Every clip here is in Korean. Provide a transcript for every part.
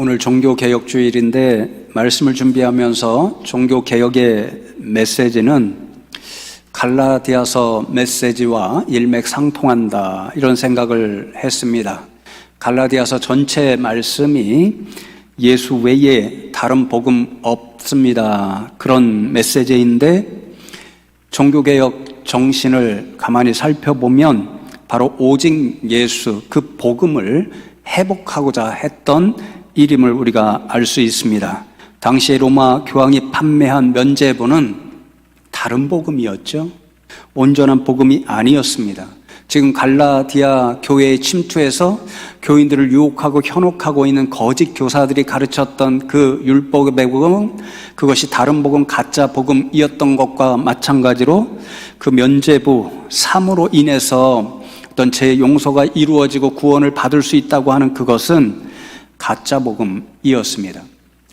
오늘 종교개혁주일인데 말씀을 준비하면서 종교개혁의 메시지는 갈라디아서 메시지와 일맥상통한다 이런 생각을 했습니다. 갈라디아서 전체 말씀이 예수 외에 다른 복음 없습니다. 그런 메시지인데 종교개혁 정신을 가만히 살펴보면 바로 오직 예수 그 복음을 회복하고자 했던 일임을 우리가 알 수 있습니다. 당시에 로마 교황이 판매한 면제부는 다른 복음이었죠. 온전한 복음이 아니었습니다. 지금 갈라디아 교회에 침투해서 교인들을 유혹하고 현혹하고 있는 거짓 교사들이 가르쳤던 그 율법의 복음, 그것이 다른 복음, 가짜 복음이었던 것과 마찬가지로 그 면제부, 삶으로 인해서 어떤 제 용서가 이루어지고 구원을 받을 수 있다고 하는 그것은 가짜 복음이었습니다.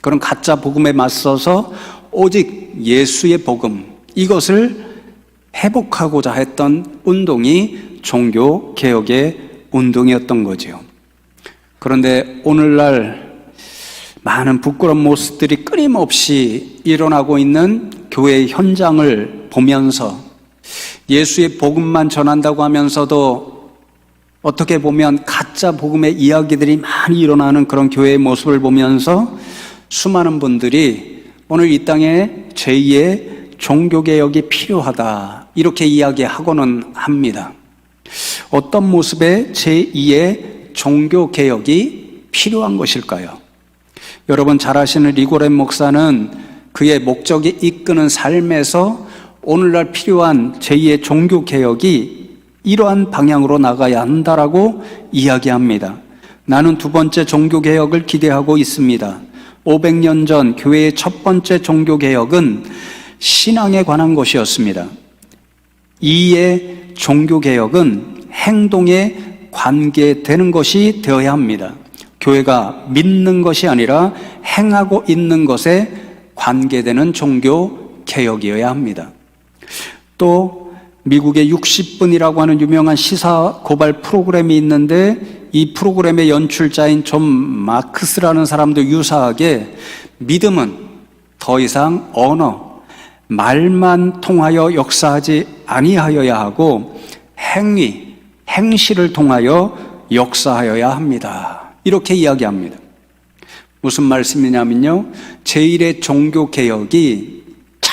그런 가짜 복음에 맞서서 오직 예수의 복음, 이것을 회복하고자 했던 운동이 종교 개혁의 운동이었던 거지요. 그런데 오늘날 많은 부끄러운 모습들이 끊임없이 일어나고 있는 교회의 현장을 보면서 예수의 복음만 전한다고 하면서도 어떻게 보면 가짜 복음의 이야기들이 많이 일어나는 그런 교회의 모습을 보면서 수많은 분들이 오늘 이 땅에 제2의 종교개혁이 필요하다. 이렇게 이야기하고는 합니다. 어떤 모습의 제2의 종교개혁이 필요한 것일까요? 여러분 잘 아시는 리고렌 목사는 그의 목적이 이끄는 삶에서 오늘날 필요한 제2의 종교개혁이 이러한 방향으로 나가야 한다라고 이야기합니다. 나는 두 번째 종교개혁을 기대하고 있습니다. 500년 전 교회의 첫 번째 종교개혁은 신앙에 관한 것이었습니다. 이의 종교개혁은 행동에 관계되는 것이 되어야 합니다. 교회가 믿는 것이 아니라 행하고 있는 것에 관계되는 종교개혁이어야 합니다. 또 미국의 60분이라고 하는 유명한 시사 고발 프로그램이 있는데 이 프로그램의 연출자인 존 마크스라는 사람도 유사하게 믿음은 더 이상 언어, 말만 통하여 역사하지 아니하여야 하고 행위, 행실을 통하여 역사하여야 합니다. 이렇게 이야기합니다. 무슨 말씀이냐면요. 제1의 종교 개혁이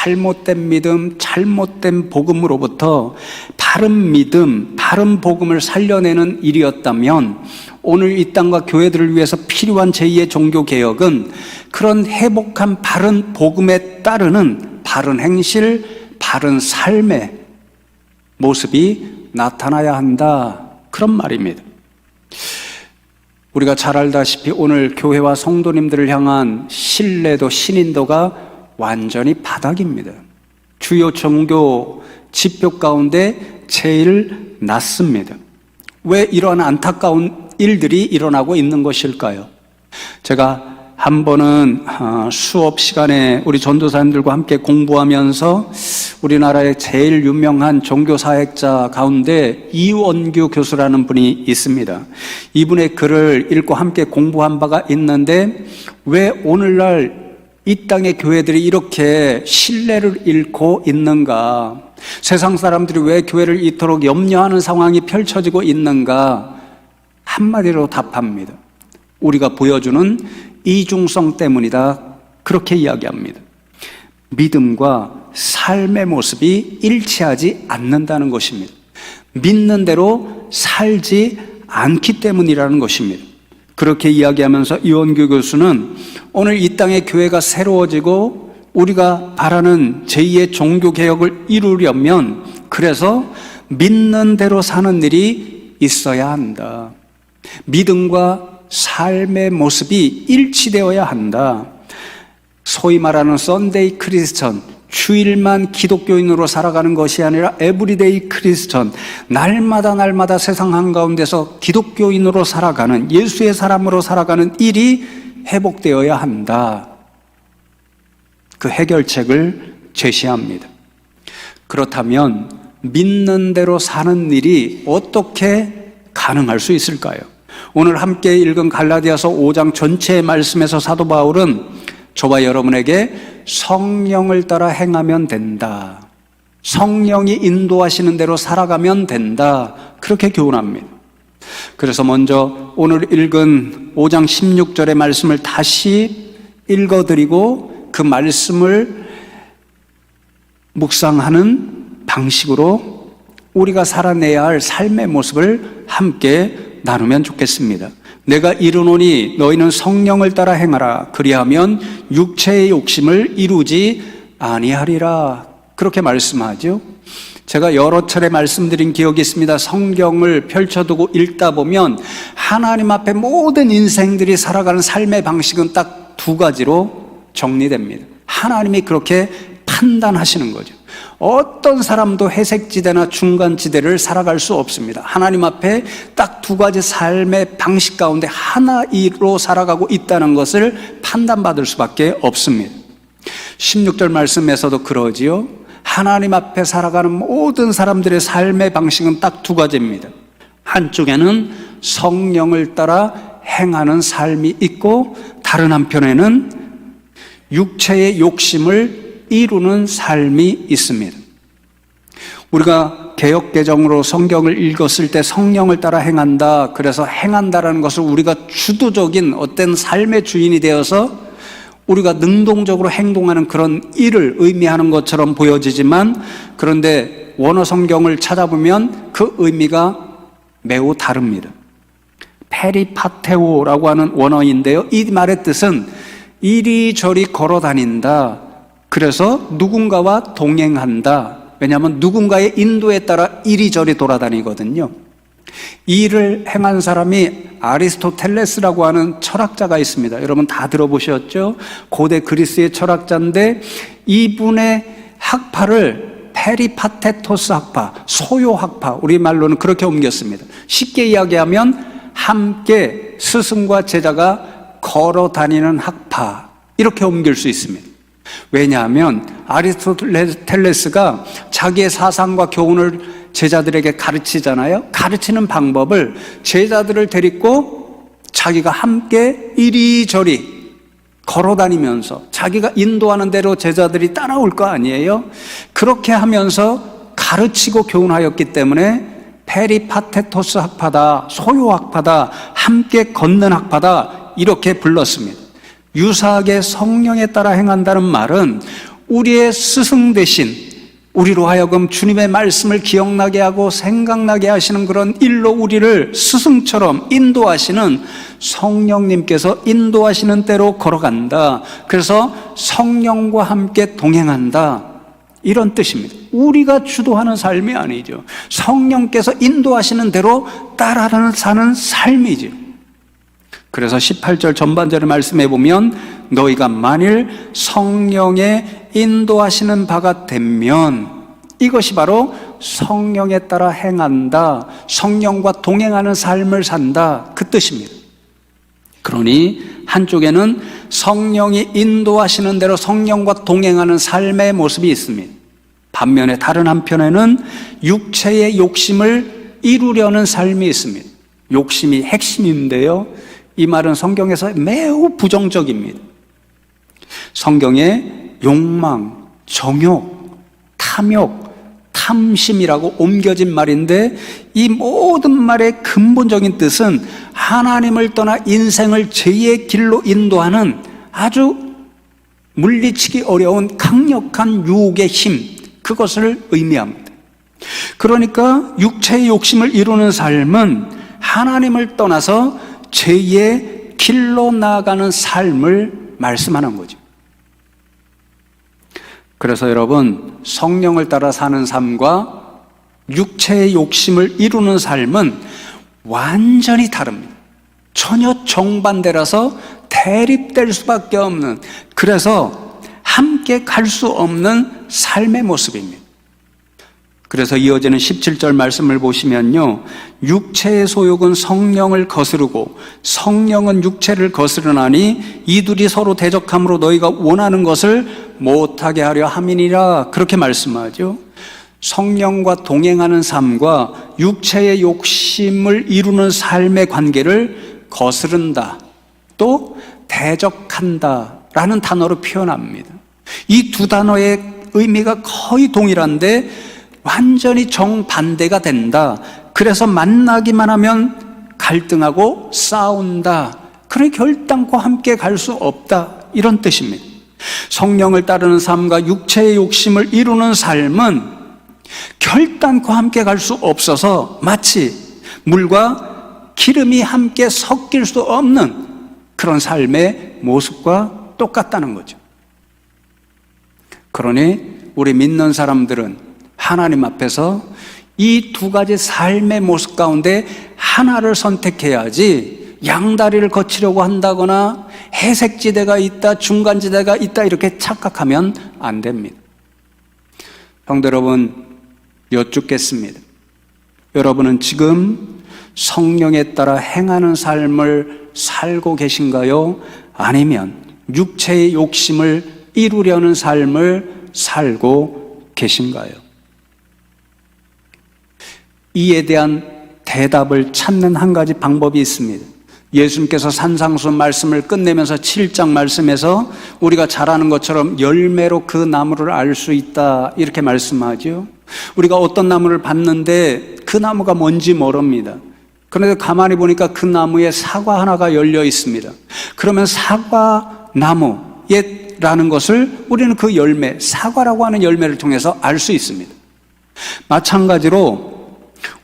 잘못된 믿음, 잘못된 복음으로부터 바른 믿음, 바른 복음을 살려내는 일이었다면 오늘 이 땅과 교회들을 위해서 필요한 제2의 종교 개혁은 그런 회복한 바른 복음에 따르는 바른 행실, 바른 삶의 모습이 나타나야 한다. 그런 말입니다. 우리가 잘 알다시피 오늘 교회와 성도님들을 향한 신뢰도, 신인도가 완전히 바닥입니다. 주요 종교 지표 가운데 제일 낮습니다. 왜 이러한 안타까운 일들이 일어나고 있는 것일까요? 제가 한 번은 어, 수업 시간에 우리 전도사님들과 함께 공부하면서 우리나라의 제일 유명한 종교사역자 가운데 이원규 교수라는 분이 있습니다. 이분의 글을 읽고 함께 공부한 바가 있는데 왜 오늘날 이 땅의 교회들이 이렇게 신뢰를 잃고 있는가? 세상 사람들이 왜 교회를 이토록 염려하는 상황이 펼쳐지고 있는가? 한마디로 답합니다. 우리가 보여주는 이중성 때문이다. 그렇게 이야기합니다. 믿음과 삶의 모습이 일치하지 않는다는 것입니다. 믿는 대로 살지 않기 때문이라는 것입니다. 그렇게 이야기하면서 이원규 교수는 오늘 이 땅의 교회가 새로워지고 우리가 바라는 제2의 종교개혁을 이루려면 그래서 믿는 대로 사는 일이 있어야 한다. 믿음과 삶의 모습이 일치되어야 한다. 소위 말하는 썬데이 크리스천, 주일만 기독교인으로 살아가는 것이 아니라 에브리데이 크리스천, 날마다 날마다 세상 한가운데서 기독교인으로 살아가는 예수의 사람으로 살아가는 일이 회복되어야 한다. 그 해결책을 제시합니다. 그렇다면 믿는 대로 사는 일이 어떻게 가능할 수 있을까요? 오늘 함께 읽은 갈라디아서 5장 전체의 말씀에서 사도 바울은 저와 여러분에게 성령을 따라 행하면 된다. 성령이 인도하시는 대로 살아가면 된다. 그렇게 교훈합니다. 그래서 먼저 오늘 읽은 5장 16절의 말씀을 다시 읽어드리고 그 말씀을 묵상하는 방식으로 우리가 살아내야 할 삶의 모습을 함께 나누면 좋겠습니다. 내가 이르노니 너희는 성령을 따라 행하라. 그리하면 육체의 욕심을 이루지 아니하리라. 그렇게 말씀하죠. 제가 여러 차례 말씀드린 기억이 있습니다. 성경을 펼쳐두고 읽다 보면 하나님 앞에 모든 인생들이 살아가는 삶의 방식은 딱 두 가지로 정리됩니다. 하나님이 그렇게 판단하시는 거죠. 어떤 사람도 회색지대나 중간지대를 살아갈 수 없습니다. 하나님 앞에 딱 두 가지 삶의 방식 가운데 하나로 살아가고 있다는 것을 판단받을 수밖에 없습니다. 16절 말씀에서도 그러지요. 하나님 앞에 살아가는 모든 사람들의 삶의 방식은 딱 두 가지입니다. 한쪽에는 성령을 따라 행하는 삶이 있고 다른 한편에는 육체의 욕심을 이루는 삶이 있습니다. 우리가 개혁개정으로 성경을 읽었을 때 성령을 따라 행한다. 그래서 행한다라는 것을 우리가 주도적인 어떤 삶의 주인이 되어서 우리가 능동적으로 행동하는 그런 일을 의미하는 것처럼 보여지지만 그런데 원어 성경을 찾아보면 그 의미가 매우 다릅니다. 페리파테오라고 하는 원어인데요. 이 말의 뜻은 이리저리 걸어 다닌다. 그래서 누군가와 동행한다. 왜냐하면 누군가의 인도에 따라 이리저리 돌아다니거든요. 이 일을 행한 사람이 아리스토텔레스라고 하는 철학자가 있습니다. 여러분 다 들어보셨죠? 고대 그리스의 철학자인데 이분의 학파를 페리파테토스 학파, 소요 학파, 우리말로는 그렇게 옮겼습니다. 쉽게 이야기하면 함께 스승과 제자가 걸어 다니는 학파, 이렇게 옮길 수 있습니다. 왜냐하면 아리스토텔레스가 자기의 사상과 교훈을 제자들에게 가르치잖아요. 가르치는 방법을 제자들을 데리고 자기가 함께 이리저리 걸어 다니면서 자기가 인도하는 대로 제자들이 따라올 거 아니에요? 그렇게 하면서 가르치고 교훈하였기 때문에 페리파테토스 학파다, 소요 학파다, 함께 걷는 학파다, 이렇게 불렀습니다. 유사하게 성령에 따라 행한다는 말은 우리의 스승 대신 우리로 하여금 주님의 말씀을 기억나게 하고 생각나게 하시는 그런 일로 우리를 스승처럼 인도하시는 성령님께서 인도하시는 대로 걸어간다. 그래서 성령과 함께 동행한다. 이런 뜻입니다. 우리가 주도하는 삶이 아니죠. 성령께서 인도하시는 대로 따라가는 사는 삶이죠. 그래서 18절 전반절의 말씀해 보면 너희가 만일 성령의 인도하시는 바가 되면 이것이 바로 성령에 따라 행한다. 성령과 동행하는 삶을 산다. 그 뜻입니다. 그러니 한쪽에는 성령이 인도하시는 대로 성령과 동행하는 삶의 모습이 있습니다. 반면에 다른 한편에는 육체의 욕심을 이루려는 삶이 있습니다. 욕심이 핵심인데요. 이 말은 성경에서 매우 부정적입니다. 성경에 욕망, 정욕, 탐욕, 탐심이라고 옮겨진 말인데 이 모든 말의 근본적인 뜻은 하나님을 떠나 인생을 죄의 길로 인도하는 아주 물리치기 어려운 강력한 유혹의 힘, 그것을 의미합니다. 그러니까 육체의 욕심을 이루는 삶은 하나님을 떠나서 죄의 길로 나아가는 삶을 말씀하는 거죠. 그래서 여러분, 성령을 따라 사는 삶과 육체의 욕심을 이루는 삶은 완전히 다릅니다. 전혀 정반대라서 대립될 수밖에 없는, 그래서 함께 갈 수 없는 삶의 모습입니다. 그래서 이어지는 17절 말씀을 보시면요. 육체의 소욕은 성령을 거스르고 성령은 육체를 거스르나니 이둘이 서로 대적함으로 너희가 원하는 것을 못하게 하려 함이니라. 그렇게 말씀하죠. 성령과 동행하는 삶과 육체의 욕심을 이루는 삶의 관계를 거스른다. 또 대적한다. 라는 단어로 표현합니다. 이 두 단어의 의미가 거의 동일한데 완전히 정반대가 된다. 그래서 만나기만 하면 갈등하고 싸운다. 그래 결단코 함께 갈 수 없다. 이런 뜻입니다. 성령을 따르는 삶과 육체의 욕심을 이루는 삶은 결단코 함께 갈 수 없어서 마치 물과 기름이 함께 섞일 수 없는 그런 삶의 모습과 똑같다는 거죠. 그러니 우리 믿는 사람들은 하나님 앞에서 이 두 가지 삶의 모습 가운데 하나를 선택해야지 양다리를 거치려고 한다거나 해색지대가 있다, 중간지대가 있다 이렇게 착각하면 안 됩니다. 성도 여러분, 여쭙겠습니다. 여러분은 지금 성령에 따라 행하는 삶을 살고 계신가요? 아니면 육체의 욕심을 이루려는 삶을 살고 계신가요? 이에 대한 대답을 찾는 한 가지 방법이 있습니다. 예수님께서 산상수 말씀을 끝내면서 7장 말씀에서 우리가 잘 아는 것처럼 열매로 그 나무를 알 수 있다 이렇게 말씀하죠. 우리가 어떤 나무를 봤는데 그 나무가 뭔지 모릅니다. 그런데 가만히 보니까 그 나무에 사과 하나가 열려 있습니다. 그러면 사과 나무라는 것을 우리는 그 열매, 사과라고 하는 열매를 통해서 알 수 있습니다. 마찬가지로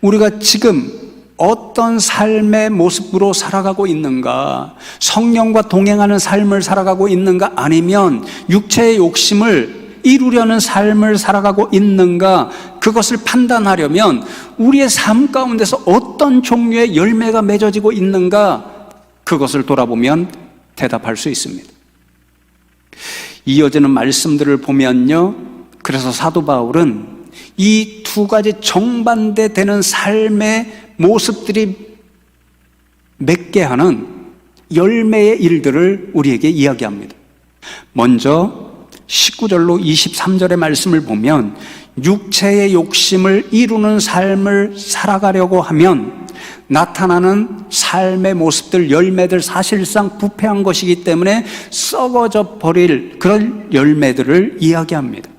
우리가 지금 어떤 삶의 모습으로 살아가고 있는가, 성령과 동행하는 삶을 살아가고 있는가, 아니면 육체의 욕심을 이루려는 삶을 살아가고 있는가, 그것을 판단하려면 우리의 삶 가운데서 어떤 종류의 열매가 맺어지고 있는가, 그것을 돌아보면 대답할 수 있습니다. 이어지는 말씀들을 보면요. 그래서 사도 바울은 이 두 가지 정반대 되는 삶의 모습들이 맺게 하는 열매의 일들을 우리에게 이야기합니다. 먼저 19절로 23절의 말씀을 보면 육체의 욕심을 이루는 삶을 살아가려고 하면 나타나는 삶의 모습들, 열매들 사실상 부패한 것이기 때문에 썩어져 버릴 그런 열매들을 이야기합니다.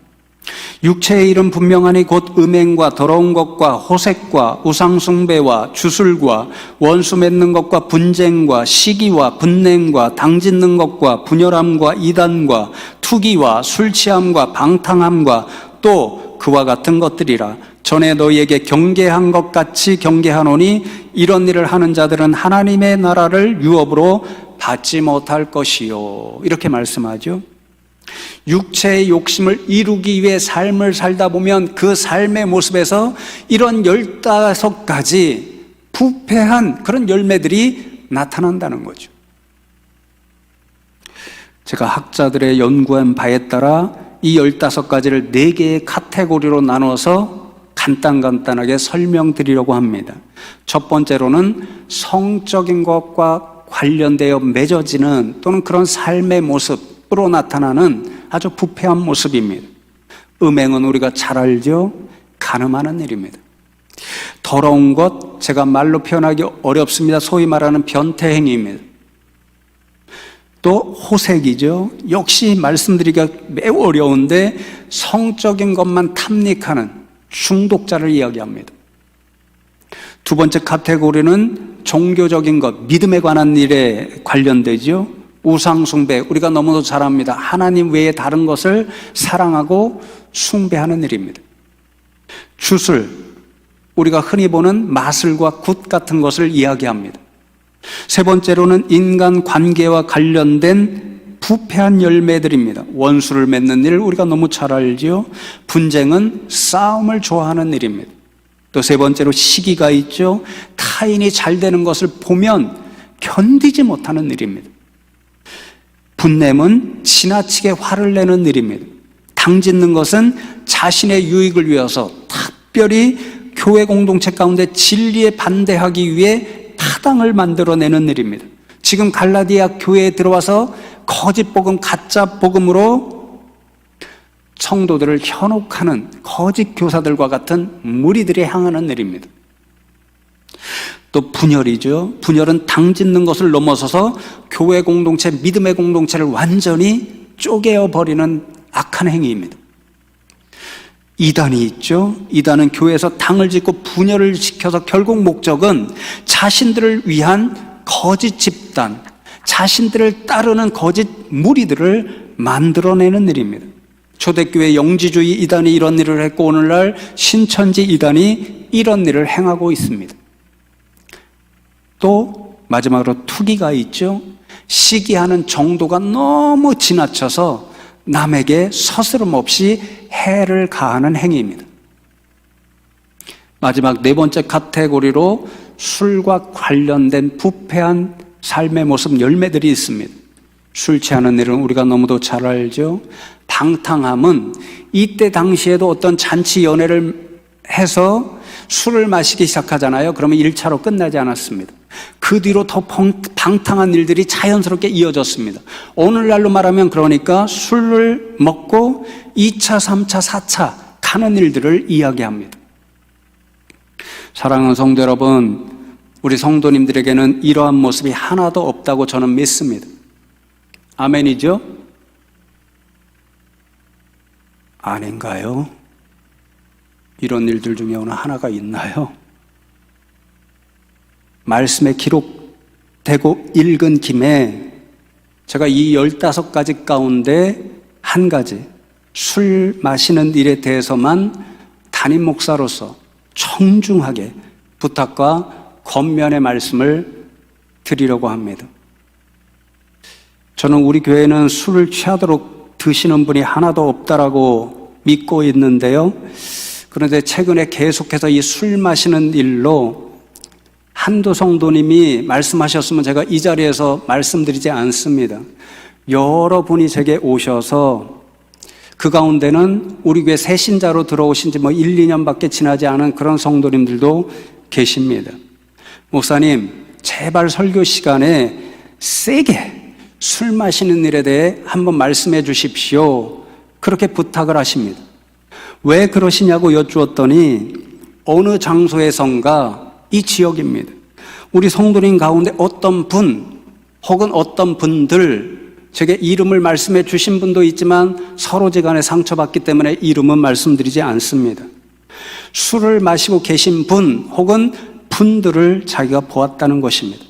육체의 일은 분명하니 곧 음행과 더러운 것과 호색과 우상숭배와 주술과 원수 맺는 것과 분쟁과 시기와 분냉과 당짓는 것과 분열함과 이단과 투기와 술 취함과 방탕함과 또 그와 같은 것들이라 전에 너희에게 경계한 것 같이 경계하노니 이런 일을 하는 자들은 하나님의 나라를 유업으로 받지 못할 것이요 이렇게 말씀하죠. 육체의 욕심을 이루기 위해 삶을 살다 보면 그 삶의 모습에서 이런 열다섯 가지 부패한 그런 열매들이 나타난다는 거죠. 제가 학자들의 연구한 바에 따라 이 열다섯 가지를 네 개의 카테고리로 나눠서 간단간단하게 설명드리려고 합니다. 첫 번째로는 성적인 것과 관련되어 맺어지는 또는 그런 삶의 모습으로 나타나는 아주 부패한 모습입니다. 음행은 우리가 잘 알죠? 가늠하는 일입니다. 더러운 것, 제가 말로 표현하기 어렵습니다. 소위 말하는 변태행위입니다. 또 호색이죠. 역시 말씀드리기가 매우 어려운데 성적인 것만 탐닉하는 중독자를 이야기합니다. 두 번째 카테고리는 종교적인 것, 믿음에 관한 일에 관련되죠. 우상숭배, 우리가 너무도 잘 압니다. 하나님 외에 다른 것을 사랑하고 숭배하는 일입니다. 주술, 우리가 흔히 보는 마술과 굿 같은 것을 이야기합니다. 세 번째로는 인간 관계와 관련된 부패한 열매들입니다. 원수를 맺는 일 우리가 너무 잘 알지요. 분쟁은 싸움을 좋아하는 일입니다. 또 세 번째로 시기가 있죠. 타인이 잘 되는 것을 보면 견디지 못하는 일입니다. 분냄은 지나치게 화를 내는 일입니다. 당 짓는 것은 자신의 유익을 위해서 특별히 교회 공동체 가운데 진리에 반대하기 위해 타당을 만들어내는 일입니다. 지금 갈라디아 교회에 들어와서 거짓 복음, 가짜 복음으로 성도들을 현혹하는 거짓 교사들과 같은 무리들이 향하는 일입니다. 또 분열이죠. 분열은 당 짓는 것을 넘어서서 교회 공동체, 믿음의 공동체를 완전히 쪼개어 버리는 악한 행위입니다. 이단이 있죠. 이단은 교회에서 당을 짓고 분열을 시켜서 결국 목적은 자신들을 위한 거짓 집단, 자신들을 따르는 거짓 무리들을 만들어내는 일입니다. 초대교회 영지주의 이단이 이런 일을 했고 오늘날 신천지 이단이 이런 일을 행하고 있습니다. 또 마지막으로 투기가 있죠. 시기하는 정도가 너무 지나쳐서 남에게 서스럼 없이 해를 가하는 행위입니다. 마지막 네 번째 카테고리로 술과 관련된 부패한 삶의 모습 열매들이 있습니다. 술 취하는 일은 우리가 너무도 잘 알죠. 방탕함은 이때 당시에도 어떤 잔치 연애를 해서 술을 마시기 시작하잖아요. 그러면 1차로 끝나지 않았습니다. 그 뒤로 더 방탕한 일들이 자연스럽게 이어졌습니다. 오늘날로 말하면 그러니까 술을 먹고 2차, 3차, 4차 가는 일들을 이야기합니다. 사랑하는 성도 여러분, 우리 성도님들에게는 이러한 모습이 하나도 없다고 저는 믿습니다. 아멘이죠? 아닌가요? 이런 일들 중에 어느 하나가 있나요? 말씀에 기록되고 읽은 김에 제가 이 열다섯 가지 가운데 한 가지 술 마시는 일에 대해서만 담임 목사로서 청중하게 부탁과 권면의 말씀을 드리려고 합니다. 저는 우리 교회는 술을 취하도록 드시는 분이 하나도 없다라고 믿고 있는데요. 그런데 최근에 계속해서 이 술 마시는 일로 한두 성도님이 말씀하셨으면 제가 이 자리에서 말씀드리지 않습니다. 여러분이 제게 오셔서 그 가운데는 우리 교회 새 신자로 들어오신 지 뭐 1, 2년밖에 지나지 않은 그런 성도님들도 계십니다. 목사님, 제발 설교 시간에 세게 술 마시는 일에 대해 한번 말씀해 주십시오. 그렇게 부탁을 하십니다. 왜 그러시냐고 여쭈었더니 어느 장소에선가 이 지역입니다. 우리 성도님 가운데 어떤 분 혹은 어떤 분들 제게 이름을 말씀해 주신 분도 있지만 서로지간에 상처받기 때문에 이름은 말씀드리지 않습니다. 술을 마시고 계신 분 혹은 분들을 자기가 보았다는 것입니다.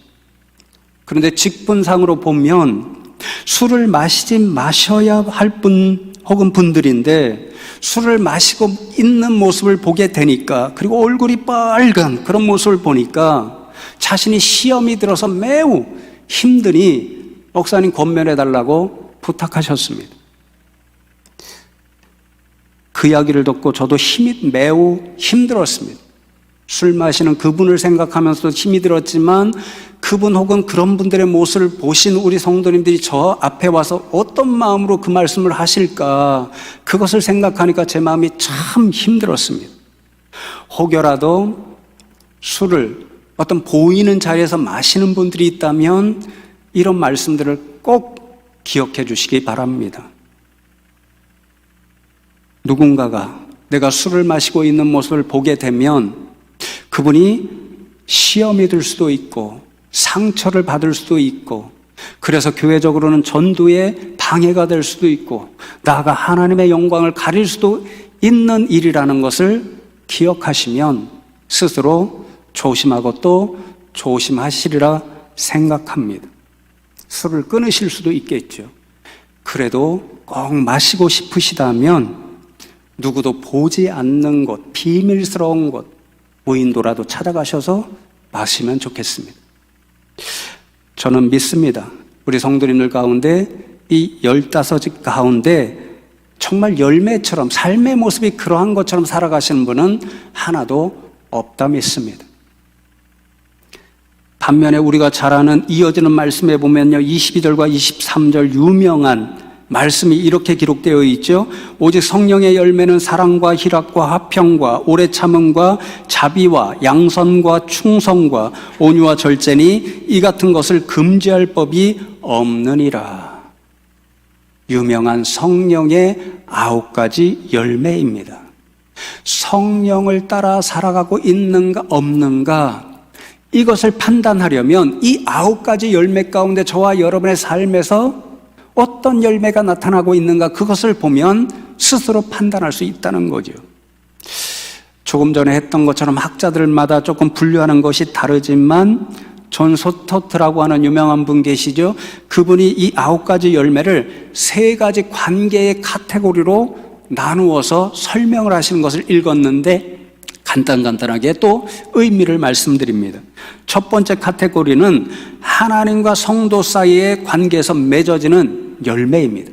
그런데 직분상으로 보면 술을 마시지 마셔야 할 분 혹은 분들인데 술을 마시고 있는 모습을 보게 되니까 그리고 얼굴이 빨간 그런 모습을 보니까 자신이 시험이 들어서 매우 힘드니 목사님 권면해 달라고 부탁하셨습니다. 그 이야기를 듣고 저도 힘이 매우 힘들었습니다. 술 마시는 그분을 생각하면서도 힘이 들었지만 그분 혹은 그런 분들의 모습을 보신 우리 성도님들이 저 앞에 와서 어떤 마음으로 그 말씀을 하실까 그것을 생각하니까 제 마음이 참 힘들었습니다. 혹여라도 술을 어떤 보이는 자리에서 마시는 분들이 있다면 이런 말씀들을 꼭 기억해 주시기 바랍니다. 누군가가 내가 술을 마시고 있는 모습을 보게 되면 그분이 시험이 들 수도 있고 상처를 받을 수도 있고 그래서 교회적으로는 전도에 방해가 될 수도 있고 나아가 하나님의 영광을 가릴 수도 있는 일이라는 것을 기억하시면 스스로 조심하고 또 조심하시리라 생각합니다. 술을 끊으실 수도 있겠죠. 그래도 꼭 마시고 싶으시다면 누구도 보지 않는 곳, 비밀스러운 곳, 무인도라도 찾아가셔서 마시면 좋겠습니다. 저는 믿습니다. 우리 성도님들 가운데 이 열다섯 집 가운데 정말 열매처럼 삶의 모습이 그러한 것처럼 살아가시는 분은 하나도 없다 믿습니다. 반면에 우리가 잘 아는 이어지는 말씀에 보면요. 22절과 23절 유명한 말씀이 이렇게 기록되어 있죠. 오직 성령의 열매는 사랑과 희락과 화평과 오래 참음과 자비와 양선과 충성과 온유와 절제니 이 같은 것을 금지할 법이 없느니라. 유명한 성령의 아홉 가지 열매입니다. 성령을 따라 살아가고 있는가 없는가 이것을 판단하려면 이 아홉 가지 열매 가운데 저와 여러분의 삶에서 어떤 열매가 나타나고 있는가 그것을 보면 스스로 판단할 수 있다는 거죠. 조금 전에 했던 것처럼 학자들마다 조금 분류하는 것이 다르지만 존 소토트라고 하는 유명한 분 계시죠? 그분이 이 아홉 가지 열매를 세 가지 관계의 카테고리로 나누어서 설명을 하시는 것을 읽었는데 간단간단하게 또 의미를 말씀드립니다. 첫 번째 카테고리는 하나님과 성도 사이의 관계에서 맺어지는 열매입니다.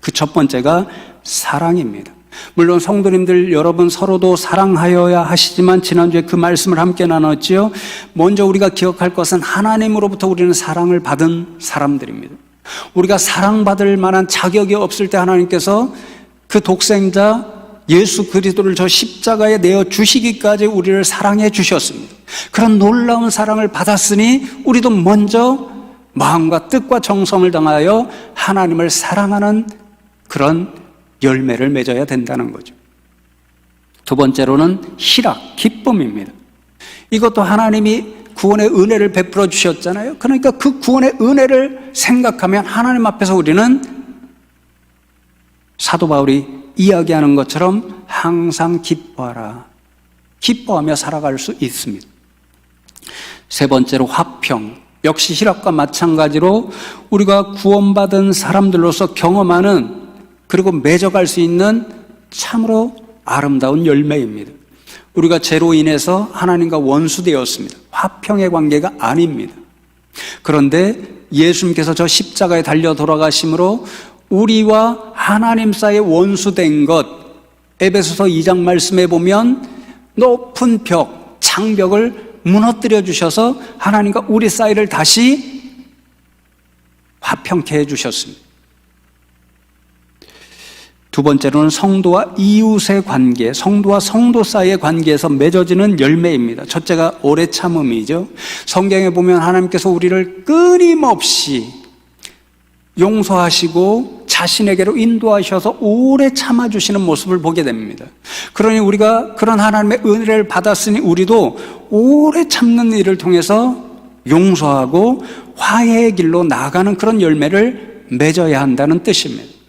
그 첫 번째가 사랑입니다. 물론 성도님들 여러분 서로도 사랑하여야 하시지만 지난주에 그 말씀을 함께 나눴지요. 먼저 우리가 기억할 것은 하나님으로부터 우리는 사랑을 받은 사람들입니다. 우리가 사랑받을 만한 자격이 없을 때 하나님께서 그 독생자 예수 그리스도를 저 십자가에 내어 주시기까지 우리를 사랑해 주셨습니다. 그런 놀라운 사랑을 받았으니 우리도 먼저 마음과 뜻과 정성을 당하여 하나님을 사랑하는 그런 열매를 맺어야 된다는 거죠. 두 번째로는 희락, 기쁨입니다. 이것도 하나님이 구원의 은혜를 베풀어 주셨잖아요. 그러니까 그 구원의 은혜를 생각하면 하나님 앞에서 우리는 사도 바울이 이야기하는 것처럼 항상 기뻐하라. 기뻐하며 살아갈 수 있습니다. 세 번째로 화평. 역시 희락과 마찬가지로 우리가 구원받은 사람들로서 경험하는 그리고 맺어갈 수 있는 참으로 아름다운 열매입니다. 우리가 죄로 인해서 하나님과 원수되었습니다. 화평의 관계가 아닙니다. 그런데 예수님께서 저 십자가에 달려 돌아가심으로 우리와 하나님 사이에 원수된 것, 에베소서 2장 말씀에 보면 높은 벽, 장벽을 무너뜨려 주셔서 하나님과 우리 사이를 다시 화평케 해 주셨습니다. 두 번째로는 성도와 이웃의 관계, 성도와 성도 사이의 관계에서 맺어지는 열매입니다. 첫째가 오래 참음이죠. 성경에 보면 하나님께서 우리를 끊임없이 용서하시고 자신에게로 인도하셔서 오래 참아주시는 모습을 보게 됩니다. 그러니 우리가 그런 하나님의 은혜를 받았으니 우리도 오래 참는 일을 통해서 용서하고 화해의 길로 나아가는 그런 열매를 맺어야 한다는 뜻입니다.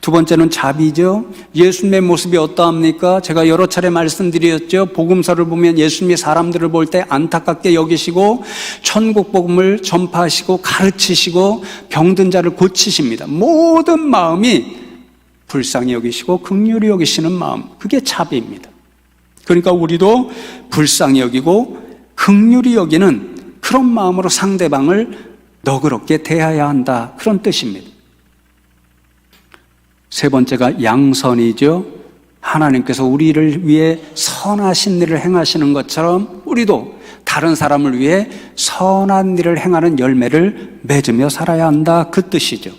두 번째는 자비죠. 예수님의 모습이 어떠합니까? 제가 여러 차례 말씀드렸죠. 복음서를 보면 예수님이 사람들을 볼 때 안타깝게 여기시고 천국 복음을 전파하시고 가르치시고 병든 자를 고치십니다. 모든 마음이 불쌍히 여기시고 극률히 여기시는 마음. 그게 자비입니다. 그러니까 우리도 불쌍히 여기고 극률히 여기는 그런 마음으로 상대방을 너그럽게 대해야 한다. 그런 뜻입니다. 세 번째가 양선이죠. 하나님께서 우리를 위해 선하신 일을 행하시는 것처럼 우리도 다른 사람을 위해 선한 일을 행하는 열매를 맺으며 살아야 한다. 그 뜻이죠.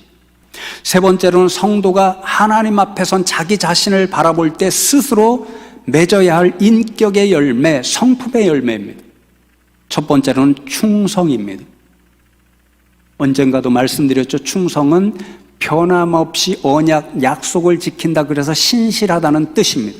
세 번째로는 성도가 하나님 앞에선 자기 자신을 바라볼 때 스스로 맺어야 할 인격의 열매, 성품의 열매입니다. 첫 번째로는 충성입니다. 언젠가도 말씀드렸죠. 충성은 변함없이 언약, 약속을 지킨다 그래서 신실하다는 뜻입니다.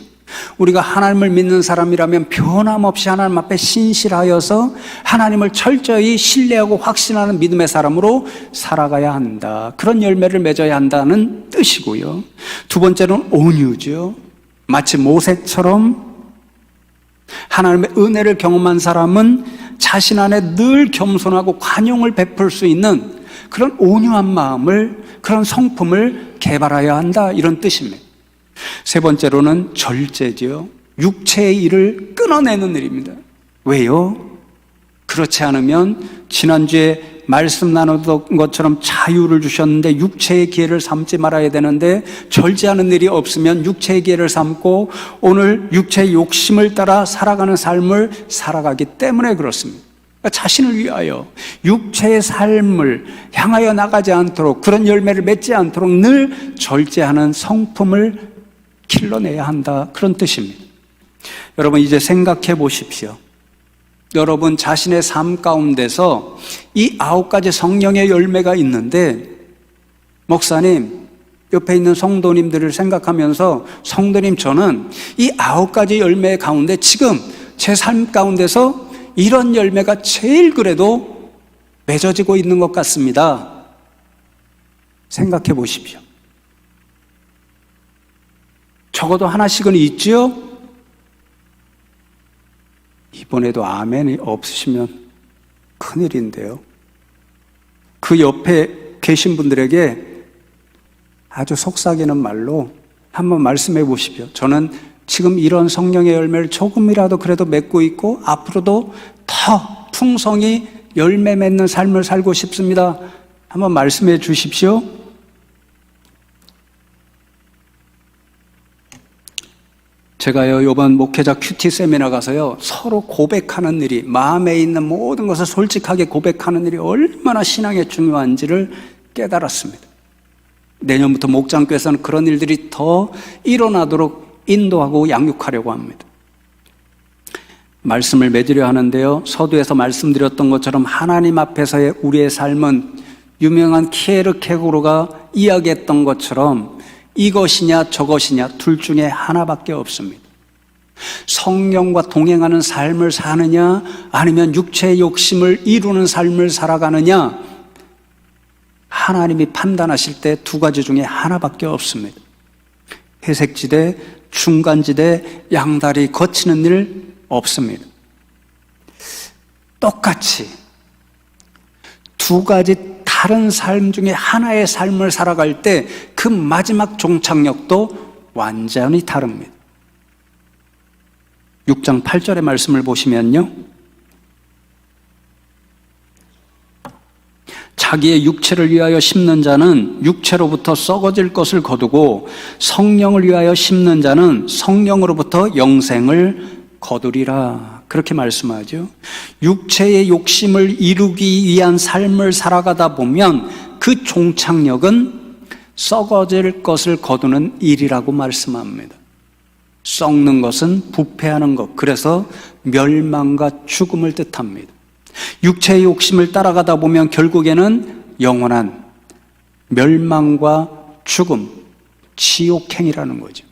우리가 하나님을 믿는 사람이라면 변함없이 하나님 앞에 신실하여서 하나님을 철저히 신뢰하고 확신하는 믿음의 사람으로 살아가야 한다. 그런 열매를 맺어야 한다는 뜻이고요. 두 번째는 온유죠. 마치 모세처럼 하나님의 은혜를 경험한 사람은 자신 안에 늘 겸손하고 관용을 베풀 수 있는 그런 온유한 마음을 그런 성품을 개발해야 한다 이런 뜻입니다. 세 번째로는 절제지요. 육체의 일을 끊어내는 일입니다. 왜요? 그렇지 않으면 지난주에 말씀 나누던 것처럼 자유를 주셨는데 육체의 기회를 삼지 말아야 되는데 절제하는 일이 없으면 육체의 기회를 삼고 오늘 육체의 욕심을 따라 살아가는 삶을 살아가기 때문에 그렇습니다. 그러니까 자신을 위하여 육체의 삶을 향하여 나가지 않도록 그런 열매를 맺지 않도록 늘 절제하는 성품을 길러내야 한다. 그런 뜻입니다. 여러분, 이제 생각해 보십시오. 여러분 자신의 삶 가운데서 이 아홉 가지 성령의 열매가 있는데, 목사님, 옆에 있는 성도님들을 생각하면서 성도님 저는 이 아홉 가지 열매 가운데 지금 제 삶 가운데서 이런 열매가 제일 그래도 맺어지고 있는 것 같습니다. 생각해 보십시오. 적어도 하나씩은 있지요? 이번에도 아멘이 없으시면 큰일인데요. 그 옆에 계신 분들에게 아주 속삭이는 말로 한번 말씀해 보십시오. 저는 지금 이런 성령의 열매를 조금이라도 그래도 맺고 있고 앞으로도 더 풍성히 열매 맺는 삶을 살고 싶습니다. 한번 말씀해 주십시오. 제가요, 이번 목회자 큐티 세미나 가서요, 서로 고백하는 일이, 마음에 있는 모든 것을 솔직하게 고백하는 일이 얼마나 신앙에 중요한지를 깨달았습니다. 내년부터 목장교회에서는 그런 일들이 더 일어나도록 인도하고 양육하려고 합니다. 말씀을 맺으려 하는데요, 서두에서 말씀드렸던 것처럼 하나님 앞에서의 우리의 삶은 유명한 키에르 케고르가 이야기했던 것처럼 이것이냐 저것이냐 둘 중에 하나밖에 없습니다. 성령과 동행하는 삶을 사느냐 아니면 육체의 욕심을 이루는 삶을 살아가느냐 하나님이 판단하실 때 두 가지 중에 하나밖에 없습니다. 회색지대, 중간지대, 양다리 거치는 일 없습니다. 똑같이 두 가지 다른 삶 중에 하나의 삶을 살아갈 때 그 마지막 종착역도 완전히 다릅니다. 6장 8절의 말씀을 보시면요. 자기의 육체를 위하여 심는 자는 육체로부터 썩어질 것을 거두고 성령을 위하여 심는 자는 성령으로부터 영생을 거두리라. 그렇게 말씀하죠. 육체의 욕심을 이루기 위한 삶을 살아가다 보면 그 종착역은 썩어질 것을 거두는 일이라고 말씀합니다. 썩는 것은 부패하는 것. 그래서 멸망과 죽음을 뜻합니다. 육체의 욕심을 따라가다 보면 결국에는 영원한 멸망과 죽음, 지옥행이라는 거죠.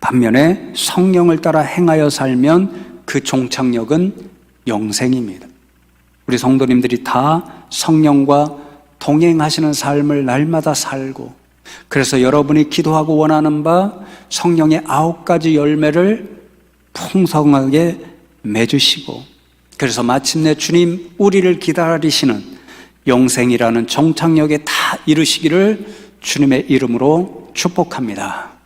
반면에 성령을 따라 행하여 살면 그 종착역은 영생입니다. 우리 성도님들이 다 성령과 동행하시는 삶을 날마다 살고 그래서 여러분이 기도하고 원하는 바 성령의 아홉 가지 열매를 풍성하게 맺으시고 그래서 마침내 주님 우리를 기다리시는 영생이라는 정착역에 다 이르시기를 주님의 이름으로 축복합니다.